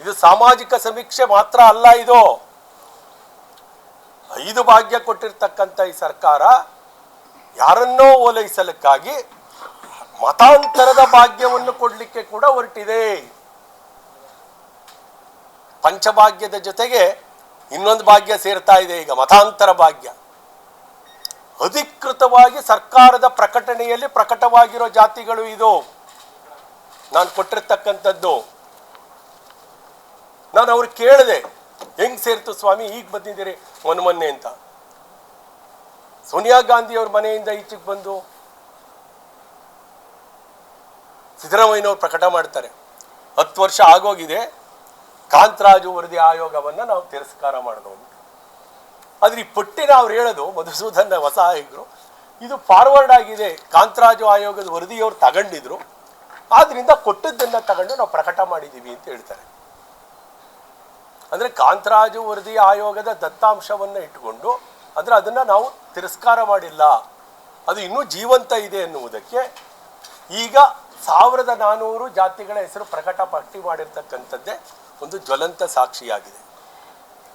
ಇದು ಸಾಮಾಜಿಕ ಸಮೀಕ್ಷೆ ಮಾತ್ರ ಅಲ್ಲ ಇದು. ಐದು ಭಾಗ್ಯ ಕೊಟ್ಟಿರ್ತಕ್ಕಂಥ ಈ ಸರ್ಕಾರ ಯಾರನ್ನೋ ಓಲೈಸಲಿಕ್ಕಾಗಿ ಮತಾಂತರದ ಭಾಗ್ಯವನ್ನು ಕೊಡಲಿಕ್ಕೆ ಕೂಡ ಹೊರಟಿದೆ. ಪಂಚಭಾಗ್ಯದ ಜೊತೆಗೆ ಇನ್ನೊಂದು ಭಾಗ್ಯ ಸೇರ್ತಾ ಇದೆ ಈಗ, ಮತಾಂತರ ಭಾಗ್ಯ. ಅಧಿಕೃತವಾಗಿ ಸರ್ಕಾರದ ಪ್ರಕಟಣೆಯಲ್ಲಿ ಪ್ರಕಟವಾಗಿರೋ ಜಾತಿಗಳು ಇದು. ನಾನು ಕೊಟ್ಟಿರ್ತಕ್ಕಂಥದ್ದು ನಾನು ಅವ್ರು ಕೇಳಿದೆ, ಹೆಂಗ್ ಸೇರ್ತು ಸ್ವಾಮಿ? ಈಗ ಬಂದಿದ್ದೀರಿ, ಮೊನ್ನೆ ಮೊನ್ನೆ ಅಂತ. ಸೋನಿಯಾ ಗಾಂಧಿ ಅವ್ರ ಮನೆಯಿಂದ ಈಚೆಗೆ ಬಂದು ಸಿದ್ದರಾಮಯ್ಯನವ್ರು ಪ್ರಕಟ ಮಾಡ್ತಾರೆ. ಹತ್ತು ವರ್ಷ ಆಗೋಗಿದೆ, ಕಾಂತರಾಜು ವರದಿ ಆಯೋಗವನ್ನು ನಾವು ತಿರಸ್ಕಾರ ಮಾಡಿದವು ಆದ್ರೆ ಈ ಪಟ್ಟಿನ ಅವ್ರು ಹೇಳೋದು, ಮಧುಸೂದನ್ ಹೊಸ ಆಯೋಗರು, ಇದು ಫಾರ್ವರ್ಡ್ ಆಗಿದೆ. ಕಾಂತರಾಜು ಆಯೋಗದ ವರದಿಯವ್ರು ತಗೊಂಡಿದ್ರು. ಆದ್ದರಿಂದ ಕೊಟ್ಟದ್ದನ್ನ ತಗೊಂಡು ನಾವು ಪ್ರಕಟ ಮಾಡಿದ್ದೀವಿ ಅಂತ ಹೇಳ್ತಾರೆ. ಅಂದ್ರೆ ಕಾಂತರಾಜು ವರದಿ ಆಯೋಗದ ದತ್ತಾಂಶವನ್ನು ಇಟ್ಟುಕೊಂಡು ಅಂದರೆ ಅದನ್ನು ನಾವು ತಿರಸ್ಕಾರ ಮಾಡಿಲ್ಲ. ಅದು ಇನ್ನೂ ಜೀವಂತ ಇದೆ ಎನ್ನುವುದಕ್ಕೆ ಈಗ ಸಾವಿರದ ನಾನೂರು ಜಾತಿಗಳ ಹೆಸರು ಪ್ರಕಟ ಪಟ್ಟಿ ಮಾಡಿರ್ತಕ್ಕಂಥದ್ದೇ ಒಂದು ಜ್ವಲಂತ ಸಾಕ್ಷಿಯಾಗಿದೆ.